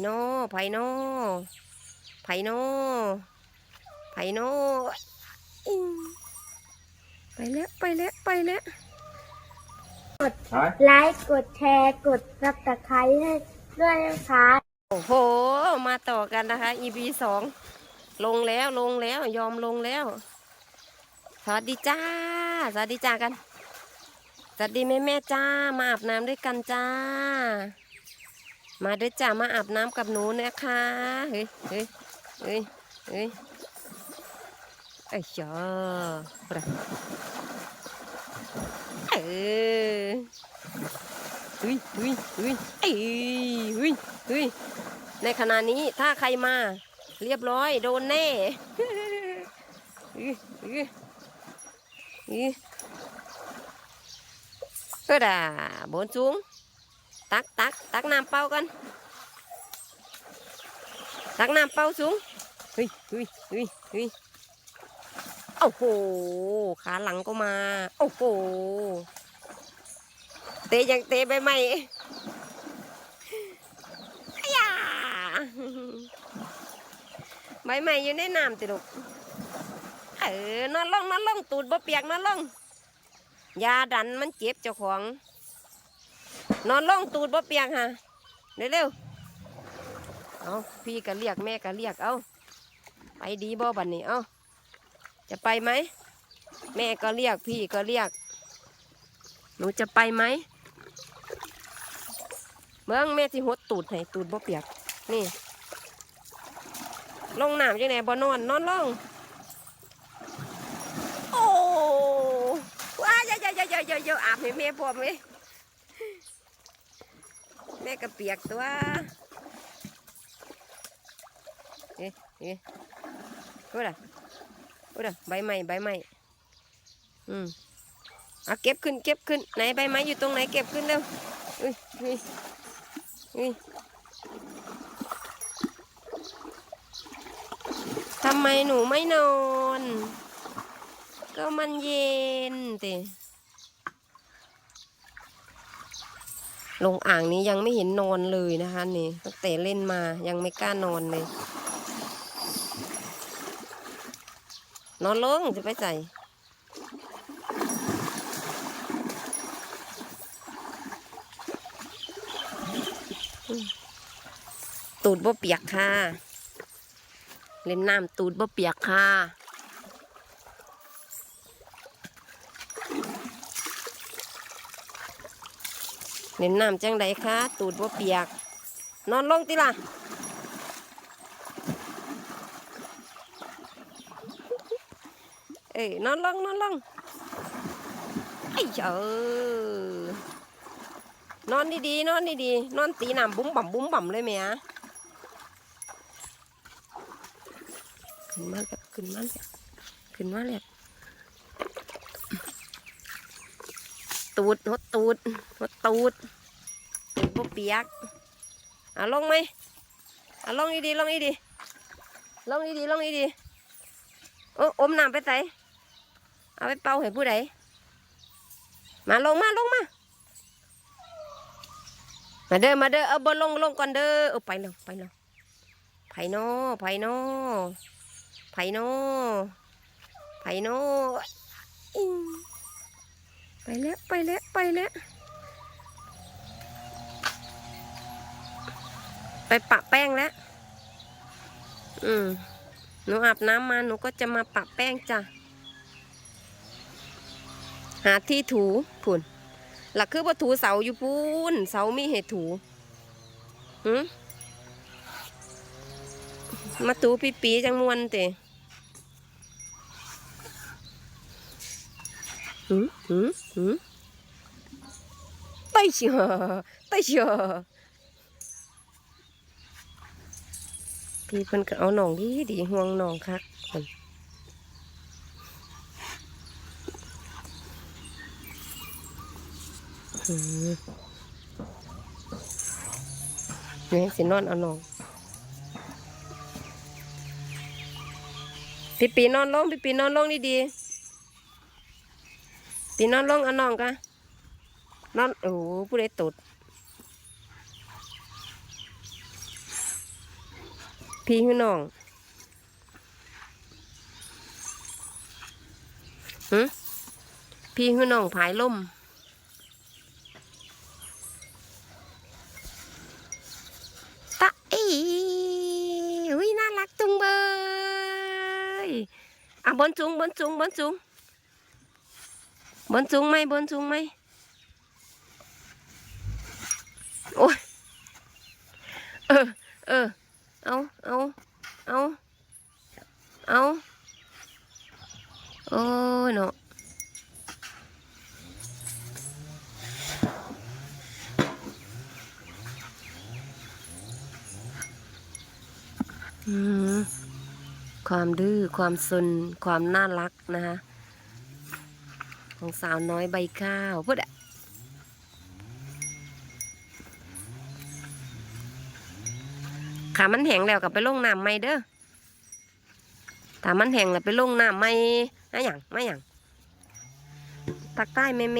โนไผโนไผโนไผโนอิ๊งไปแล้วไปแล้วไปแล้วไลค์กดแชร์กดซับสไครต์ให้ด้วยนะคะโอ้โห มาต่อกันนะคะ EP สองลงแล้วลงแล้วยอมลงแล้ว สวัสดีจ้า สวัสดีจ้ากัน สวัสดีแม่แม่ๆจ้า มาอาบน้ำด้วยกันจ้า มาด้วยจ้ามาอาบน้ำกับหนูนะคะเฮ้ยเฮ้ยเฮ้ยเฮ้ยไอ้ยจ้าปะเออเฮ้ยเฮ้ยเฮ้ยเอ้ยเฮ้ยเฮ้ยในขณะนี้ถ้าใครมา เรียบร้อยโดนแน่อื้ออื้ออื้อก็ด่าบนสูง ตักตักตักน้ำเปล่ากัน ตักน้ำเปล่าสูงเฮ้ยเฮ้ยเฮ้ยเฮ้ยโอ้โห ขาหลังก็มา โอ้โห เตะยังเตะไปไหมอ้ยาใบใหม่อยู่ในน้ำติลูกเออนอนลงนอนลงตูดบ่เปียกนอนลงอยาดันมันเจ็บเจ้าของ นอนลงตูดบ่เปียกฮะเร็วๆเอาพี่ก็เรียกแม่ก็เรียกเอาไปดีบ่บัดนี้เอาจะไปไหมแม่ก็เรียกพี่ก็เรียก หนูจะไปไหมเมืองแม่ที่หดตูดให้ตูดบ่เปียก นี่ลงน้ำจังไหนบ่นอนนอนลงโอ้ว้ายเยอะเยอะเยอะเยอะเยอะอาบให้แม่พร้อมไหม แม่ก็เปียกตัวเอ๊ะเอ๊ะกูด่ะกูด่ะใบไม้ใบไม้อืมเอาเก็บขึ้นเก็บขึ้นไหนใบไม้อยู่ตรงไหนเก็บขึ้นเร็วอุ้ยอุ้ยอุ้ยทำไมหนูไม่นอน ก็มันเย็นติ ลงอ่างนี้ยังไม่เห็นนอนเลยนะคะนี่ตั้งแต่เล่นมายังไม่กล้านอนเลย นอนลงจะไปใส่ตูดบ่เปียกค่ะ เล่นน้ำตูดบ่เปียกค่ะ เล่นน้ำจังไดคะตูดว่าเปียก นอนลงติล่ะเอ้ยนอนลงนอนลงไอ้เจ้านอนดีๆนอนดีๆนอนตีน้ำบุ้มบ่ำบุ้มบ่ำเลยแม่ขึ้นมาแล้วขึ้นมาแล้วขึ้นมาแล้ว ตูดหดตูดหดตูดตูดเปียกอะลงไหมอะลงดีลงดีลงดีลงดีๆโอ้อมน้ำไปใส่เอาไปเป่าให้ผู้ใดมาลงมาลงมามาเด้อมาเด้อเอาบนลงลงก่อนเด้อเออไปแล้วไปแล้วไผโนไผโนไผโนไผโนอิ๊ง ไปแล้วไปแล้วไปแล้วไปปะแป้งแล้ว อืม หนูอาบน้ำมาหนูก็จะมาปะแป้งจ้ะ หาที่ถูผุนหลักคือว่าถูเสาอยู่พูนเสามีเหตุถูหืมมาถูปีปีๆจังมวนเตะ หืมหืมหืมไต่เชียไต่เชียพี่เพิ่นก็เอาหนองดีดีห่วงหนองคักเพิ่นหืมนี่สินอนเอาหนองพี่ปีนอนลงพี่ปีนอนลงดีๆ ปีนอนลงเอาน้องกะนอนโอ้ผู้ใดตดพี่คือน้องหืพี่คือน้องผายล่มตะอีอุ้ยน่ารักจุงเบยอะบนจุงบนจุงบนจุง บนจุงไหมบนจุงไหมโอ้ยเออเออเอาเอาเอาเอาโอ้เนาะความดื้อความซนความน่ารักนะคะ ของสาวน้อยใบข้าวพูดอะขามันแห้งแล้วกับไปลงน้ำไม่เด้อถ้ามันแห้งแล้วไปลงน้ำไม่อะหยังไม่หยังตักใต้เมเม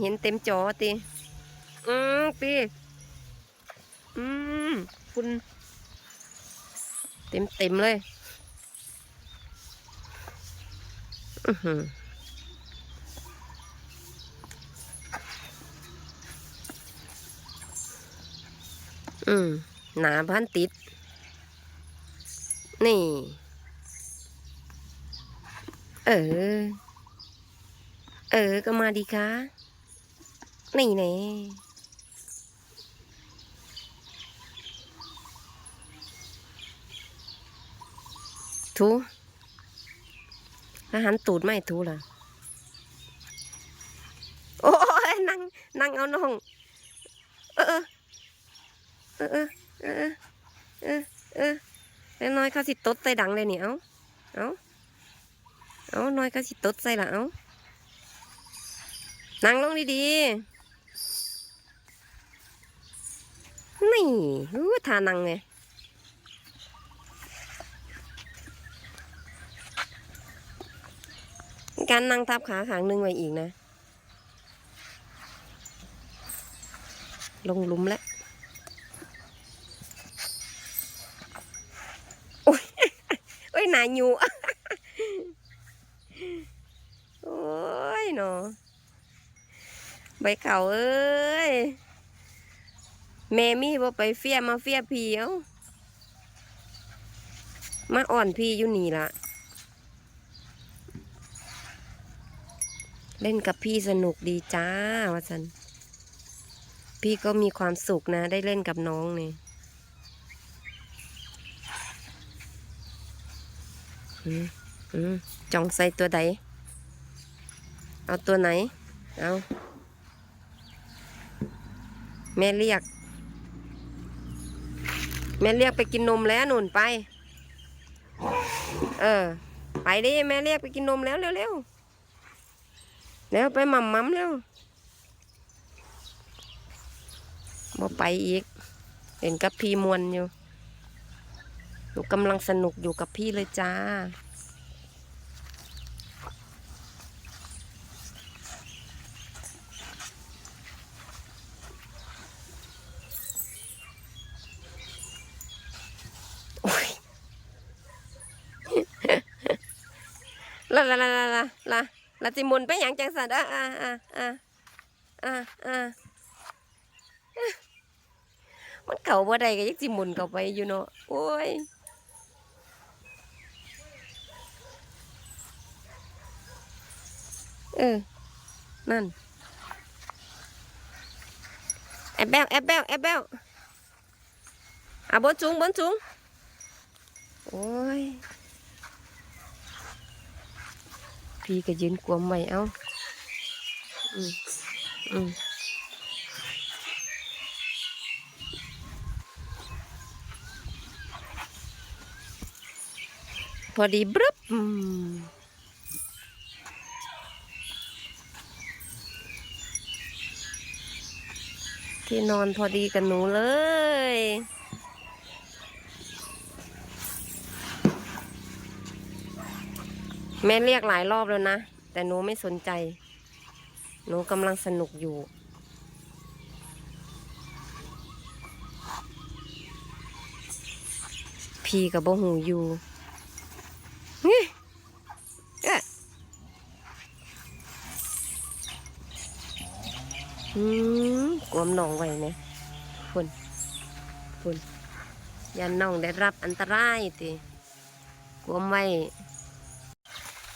เห็นเต็มจอติอืมปีอืมคุณเต็มเต็มเลย อือหือ อืมหนาพันติด นี่ เออ เออ ก็มาดีคะนี่แน่ทูอาหารตูดไม่ทูล่ะ โอ้ยนั่งนั่งเอาน้อง เออ อเออเออเออเออเออน้อยเขาสิตดใส่ดังเลยนี่เอาเอาเอาน้อยเขาสิตดใส่ละเอานั่งลงดีๆนี่อู้ทานั่งไงการนั่งทับขาขางหนึ่งไว้อีกนะ ลงลุมแล้ว โอ้ย โอ้ย หนาอยู่โอ้ยเนาะใบเข่าเอ้ยแม่มี่บ่ไปเฟียมาเฟียพี่เอามาอ่อนพี่อยู่นี่ละเล่นกับพี่สนุกดีจ้าวะสัน พี่ก็มีความสุขนะ ได้เล่นกับน้องเนี่ยอืมอืม จองใส่ตัวใด เอาตัวไหน เอา แม่เรียก แม่เรียกไปกินนมแล้วหนุนไป เออ ไปดิแม่เรียกไปกินนมแล้วเร็วๆแล้วไปม่ำมั่มแล้วบ่ไปอีก เห็นกับพี่มวนอยู่ หนูกำลังสนุกอยู่กับพี่เลยจ้าโอ้ยละละละละละละละจิมุนไปหยังจังสันอะอะอะอะอะอะมันเก่าบ่ได้ก็ยังจิมุนเข้าไปอยู่เนาะโอ้ย เออ นั่น แอบแบวแอบแบวแอบแบวอะบนจุงบนจุง โอ้ย พี่ก็ยืนกวมไว้เอาอืมอืมพอดีบรึบอืม ที่นอนพอดีกับหนูเลยแม่เรียกหลายรอบแล้วนะ แต่หนูไม่สนใจ หนูกำลังสนุกอยู่ พีกับบ่หูอยู่นี่เอ๊ะอืมก วมน้องไว้เนี่ยคุณคุณยันน้องได้รับอันตรายติกวมไว้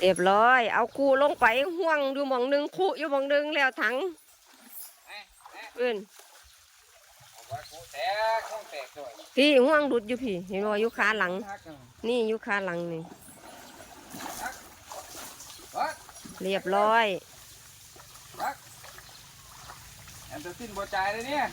เรียบร้อย เอาคูลงไปห่วงอยู่มองหนึงคูอยู่มองหนึงแล้วถังเอื่นเอาไว้กูแตกห้องแตกด้วยพี่ห่วงดุดอยู่พี่ เห็นบ่อยู่ขาหลัง นี่อยู่ขาหลังนี่ เรียบร้อย แอนเตอร์ซินบ่จ่ายเลยเนี่ย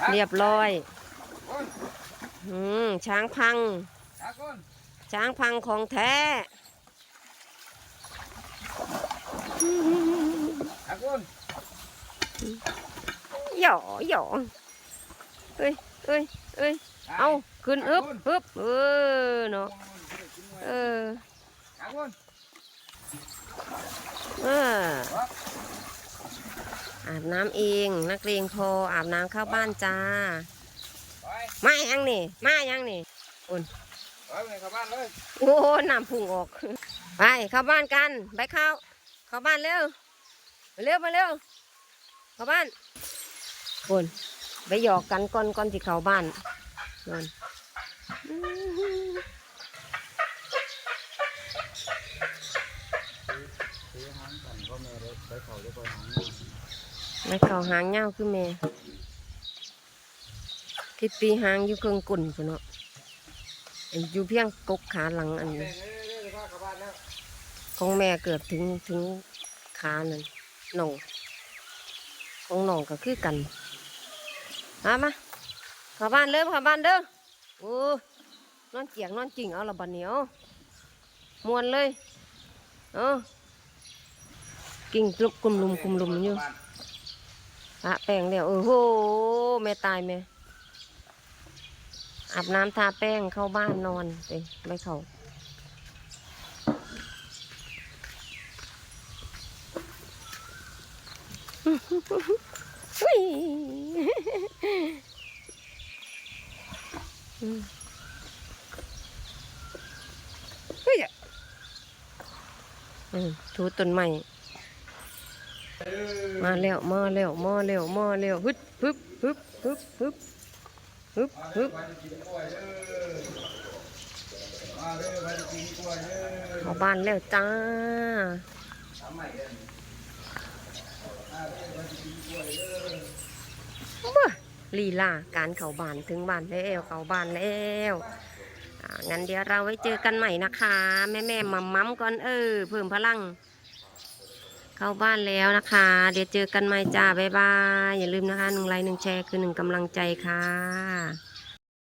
ฮักเรียบร้อยคุณอืม ช้างพังฮักคุณช้างพังของแท้ฮักคุณหย่อหย่อเอ้ยเอ้ยเอ้ยเอาขึ้นอึบอึบเออเนาะ เออฮักคุณเออ อาบน้ำเองนักเรียนพออาบน้ำเข้าบ้านจ้าไปมายังนี่มายังนี่ไปไปเข้าบ้านเลยโอ้น้ำพุ่งออกไปเข้าบ้านกันไปเข้า เข้าบ้านเร็วเร็วมาเร็วเข้าบ้านคนไปหยอกกันก่อนก่อนที่เข้าบ้านนอนไม่เข้าหางเงาคือแม่ทิดปีหางอยู่เครื่องกุ่นพุ่นเนาะอยู่เพียงกกขาหลังอันนี้ของแม่เกือบถึงถึงขานั่นหน่องของหน่องก็คือกันมามาข้าบ้านเด้อเข้าบ้านเด้อโอ้นอนเจียงนอนจริงเอาละบัดเหนียวมวนเลย เออกิ่งกลุบกุมลุมกุมลุมอยู่ ปะแป้งแล้วโอ้โหแม่ตายแม่อาบน้ำทาแป้งเข้าบ้านนอนไปไม่เข้าอุ้ยอืมเฮ้ยอะอืมถูต้นไม้ มาแล้วมาแล้วมาแล้วมาแล้วฮึดฮึบฮึบฮึบฮึบฮึบฮึบเอมาเด้อไปกินกล้วยเด้อเข้าบ้านแล้วจ้าบ้าลีลาการเข้าบ้านถึงบ้านแล้วเข้าบ้านแล้วงั้นเดี๋ยวเราไว้เจอกันใหม่นะคะ แม่แม่มัมมัมก่อนเออเพิ่มพลัง เข้าบ้านแล้วนะคะ เดี๋ยวเจอกันใหม่จ้า บ๊ายบาย อย่าลืมนะคะหนึ่งไลค์หนึ่งแชร์คือหนึ่งกำลังใจค่ะ